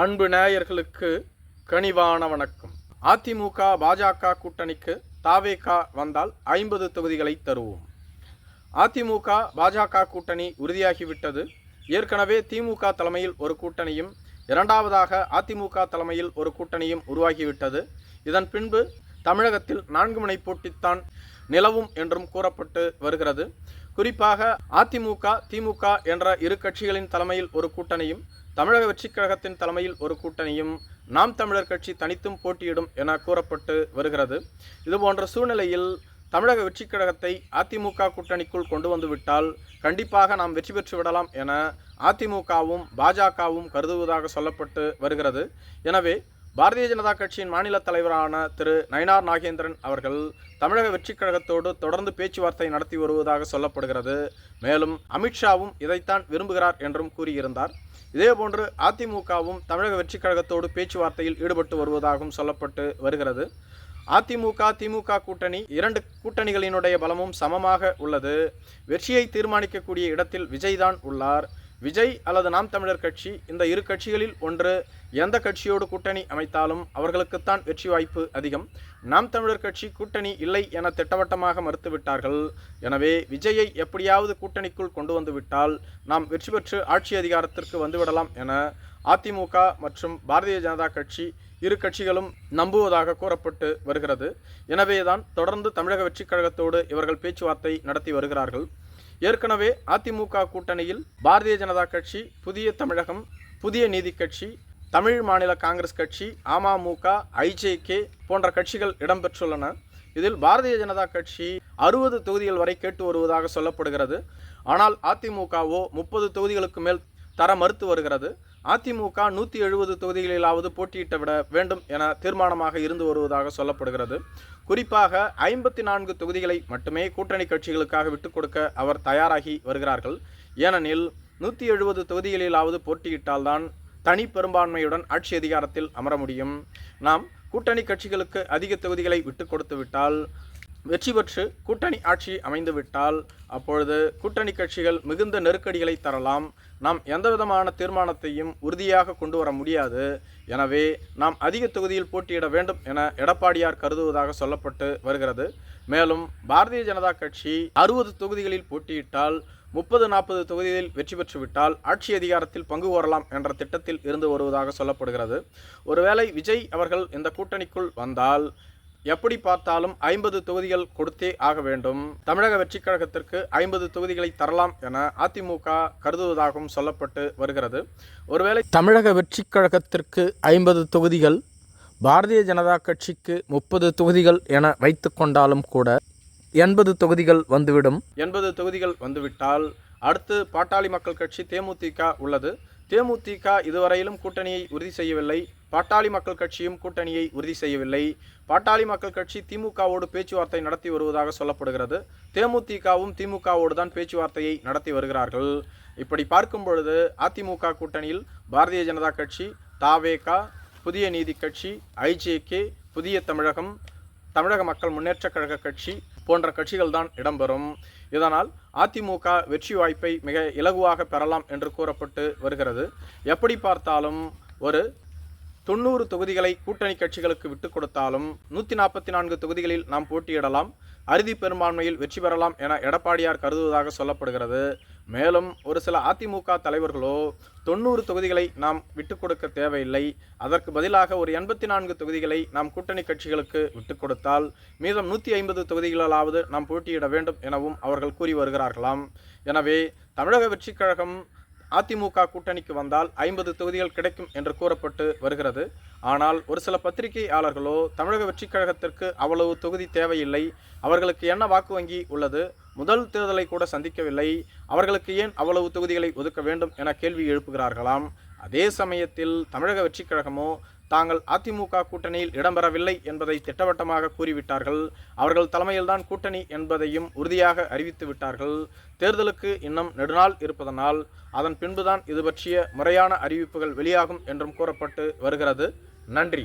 அன்பு நேயர்களுக்கு கனிவான வணக்கம். அதிமுக பாஜக கூட்டணிக்கு தாவேகா வந்தால் ஐம்பது தொகுதிகளை தருவோம். அதிமுக பாஜக கூட்டணி உறுதியாகிவிட்டது. ஏற்கனவே திமுக தலைமையில் ஒரு கூட்டணியும் இரண்டாவதாக அதிமுக தலைமையில் ஒரு கூட்டணியும் உருவாகிவிட்டது. இதன் பின்பு தமிழகத்தில் நான்கு முனை போட்டித்தான் நிலவும் என்றும் கூறப்பட்டு வருகிறது. குறிப்பாக அதிமுக திமுக என்ற இரு கட்சிகளின் தலைமையில் ஒரு கூட்டணியும் தமிழக வெற்றிக் கழகத்தின் தலைமையில் ஒரு கூட்டணியும் நாம் தமிழர் கட்சி தனித்தும் போட்டியிடும் என கூறப்பட்டு வருகிறது. இதுபோன்ற சூழ்நிலையில் தமிழக வெற்றிக் கழகத்தை அதிமுக கூட்டணிக்குள் கொண்டு வந்துவிட்டால் கண்டிப்பாக நாம் வெற்றி பெற்று விடலாம் என அதிமுகவும் பாஜகவும் கருதுவதாக சொல்லப்பட்டு வருகிறது. எனவே பாரதிய ஜனதா கட்சியின் மாநில தலைவரான திரு நயினார் நாகேந்திரன் அவர்கள் தமிழக வெற்றிக் கழகத்தோடு தொடர்ந்து பேச்சுவார்த்தை நடத்தி வருவதாக சொல்லப்படுகிறது. மேலும் அமித்ஷாவும் இதைத்தான் விரும்புகிறார் என்றும் கூறியிருந்தார். இதேபோன்று அதிமுகவும் தமிழக வெற்றிக் கழகத்தோடு பேச்சுவார்த்தையில் ஈடுபட்டு வருவதாகவும் சொல்லப்பட்டு வருகிறது. அதிமுக திமுக கூட்டணி இரண்டு கூட்டணிகளினுடைய பலமும் சமமாக உள்ளது. வெற்றியை தீர்மானிக்கக்கூடிய இடத்தில் விஜய் தான் உள்ளார். விஜய் அல்லது நாம் தமிழர் கட்சி இந்த இரு கட்சிகளில் ஒன்று எந்த கட்சியோடு கூட்டணி அமைத்தாலும் அவர்களுக்குத்தான் வெற்றி வாய்ப்பு அதிகம். நாம் தமிழர் கட்சி கூட்டணி இல்லை என திட்டவட்டமாக மறுத்துவிட்டார்கள். எனவே விஜயை எப்படியாவது கூட்டணிக்குள் கொண்டு வந்துவிட்டால் நாம் வெற்றி பெற்று ஆட்சி அதிகாரத்திற்கு வந்துவிடலாம் என அதிமுக மற்றும் பாரதிய ஜனதா கட்சி இரு கட்சிகளும் நம்புவதாக கூறப்பட்டு வருகிறது. எனவேதான் தொடர்ந்து தமிழக வெற்றிக் கழகத்தோடு இவர்கள் பேச்சுவார்த்தை நடத்தி வருகிறார்கள். ஏற்கனவே அதிமுக கூட்டணியில் பாரதிய ஜனதா கட்சி புதிய தமிழகம் புதிய நீதி கட்சி தமிழ் மாநில காங்கிரஸ் கட்சி அமமுக ஐஜேகே போன்ற கட்சிகள் இடம்பெற்றுள்ளன. இதில் பாரதிய ஜனதா கட்சி அறுபது தொகுதிகள் வரை கேட்டு வருவதாக சொல்லப்படுகிறது. ஆனால் அதிமுகவோ முப்பது தொகுதிகளுக்கு மேல் தர மறுத்து வருகிறது. அதிமுக நூற்றி எழுபது தொகுதிகளிலாவது போட்டியிட்டு விட வேண்டும் என தீர்மானமாக இருந்து வருவதாக சொல்லப்படுகிறது. குறிப்பாக ஐம்பத்தி நான்கு தொகுதிகளை மட்டுமே கூட்டணி கட்சிகளுக்காக விட்டுக் கொடுக்க அவர் தயாராகி வருகிறார்கள். ஏனெனில் நூற்றி எழுபது தொகுதிகளிலாவது போட்டியிட்டால்தான் தனி பெரும்பான்மையுடன் ஆட்சி அதிகாரத்தில் அமர முடியும். நாம் கூட்டணி கட்சிகளுக்கு அதிக தொகுதிகளை விட்டு கொடுத்து விட்டால் வெற்றி பெற்று கூட்டணி ஆட்சி அமைந்துவிட்டால் அப்பொழுது கூட்டணி கட்சிகள் மிகுந்த நெருக்கடிகளை தரலாம். நாம் எந்தவிதமான தீர்மானத்தையும் உறுதியாக கொண்டு வர முடியாது. எனவே நாம் அதிக தொகுதியில் போட்டியிட வேண்டும் என எடப்பாடியார் கருதுவதாக சொல்லப்பட்டு வருகிறது. மேலும் பாரதிய ஜனதா கட்சி அறுபது தொகுதிகளில் போட்டியிட்டால் முப்பது நாற்பது தொகுதிகளில் வெற்றி பெற்றுவிட்டால் ஆட்சி அதிகாரத்தில் பங்கு கோரலாம் என்ற திட்டத்தில் இருந்து வருவதாக சொல்லப்படுகிறது. ஒருவேளை விஜய் அவர்கள் இந்த கூட்டணிக்குள் வந்தால் எப்படி பார்த்தாலும் ஐம்பது தொகுதிகள் கொடுத்தே ஆக வேண்டும். தமிழக வெற்றிக் கழகத்திற்கு ஐம்பது தொகுதிகளை தரலாம் என அதிமுக கருதுவதாகவும் சொல்லப்பட்டு வருகிறது. ஒருவேளை தமிழக வெற்றிக் கழகத்திற்கு ஐம்பது தொகுதிகள் பாரதிய ஜனதா கட்சிக்கு முப்பது தொகுதிகள் என வைத்து கொண்டாலும் கூட எண்பது தொகுதிகள் வந்துவிடும். எண்பது தொகுதிகள் வந்துவிட்டால் அடுத்து பாட்டாளி மக்கள் கட்சி தேமுதிக உள்ளது. தேமுதிக இதுவரையிலும் கூட்டணியை உறுதி செய்யவில்லை. பாட்டாளி மக்கள் கட்சியும் கூட்டணியை உறுதி செய்யவில்லை. பாட்டாளி மக்கள் கட்சி திமுகவோடு பேச்சுவார்த்தை நடத்தி வருவதாக சொல்லப்படுகிறது. தேமுதிகவும் திமுகவோடு தான் பேச்சுவார்த்தையை நடத்தி வருகிறார்கள். இப்படி பார்க்கும் பொழுது அதிமுக கூட்டணியில் பாரதிய ஜனதா கட்சி தாவேகா புதிய நீதி கட்சி ஐஜேகே புதிய தமிழகம் தமிழக மக்கள் முன்னேற்ற கழக கட்சி போன்ற கட்சிகள் தான் இடம்பெறும். இதனால் அதிமுக வெற்றி வாய்ப்பை மிக இலகுவாக பெறலாம் என்று கூறப்பட்டு வருகிறது. எப்படி பார்த்தாலும் ஒரு தொண்ணூறு தொகுதிகளை கூட்டணி கட்சிகளுக்கு விட்டுக் கொடுத்தாலும் நூற்றி நாற்பத்தி நான்கு தொகுதிகளில் நாம் போட்டியிடலாம். அறுதி பெரும்பான்மையில் வெற்றி பெறலாம் என எடப்பாடியார் கருதுவதாக சொல்லப்படுகிறது. மேலும் ஒரு சில அதிமுக தலைவர்களோ தொண்ணூறு தொகுதிகளை நாம் விட்டுக் கொடுக்க தேவையில்லை. அதற்கு பதிலாக ஒரு எண்பத்தி நான்கு தொகுதிகளை நாம் கூட்டணி கட்சிகளுக்கு விட்டுக் கொடுத்தால் மீதம் நூற்றி ஐம்பது தொகுதிகளாவது நாம் போட்டியிட வேண்டும் எனவும் அவர்கள் கூறி வருகிறார்களாம். எனவே தமிழக வெற்றிக் கழகம் அதிமுக கூட்டணிக்கு வந்தால் ஐம்பது தொகுதிகள் கிடைக்கும் என்று கூறப்பட்டு வருகிறது. ஆனால் ஒரு சில பத்திரிகையாளர்களோ தமிழக வெற்றிக் கழகத்திற்கு அவ்வளவு தொகுதி தேவையில்லை. அவர்களுக்கு என்ன வாக்கு வங்கி உள்ளது? முதல் தேர்தலை கூட சந்திக்கவில்லை. அவர்களுக்கு ஏன் அவ்வளவு தொகுதிகளை ஒதுக்க வேண்டும் என கேள்வி எழுப்புகிறார்களாம். அதே சமயத்தில் தமிழக வெற்றிக் கழகமோ தாங்கள் அதிமுக கூட்டணியில் இடம்பெறவில்லை என்பதை திட்டவட்டமாக கூறிவிட்டார்கள். அவர்கள் தலைமையில்தான் கூட்டணி என்பதையும் உறுதியாக அறிவித்து விட்டார்கள். தேர்தலுக்கு இன்னும் நெடுநாள் இருப்பதனால் அதன் பின்புதான் இது பற்றிய முறையான அறிவிப்புகள் வெளியாகும் என்றும் கூறப்பட்டு வருகிறது. நன்றி.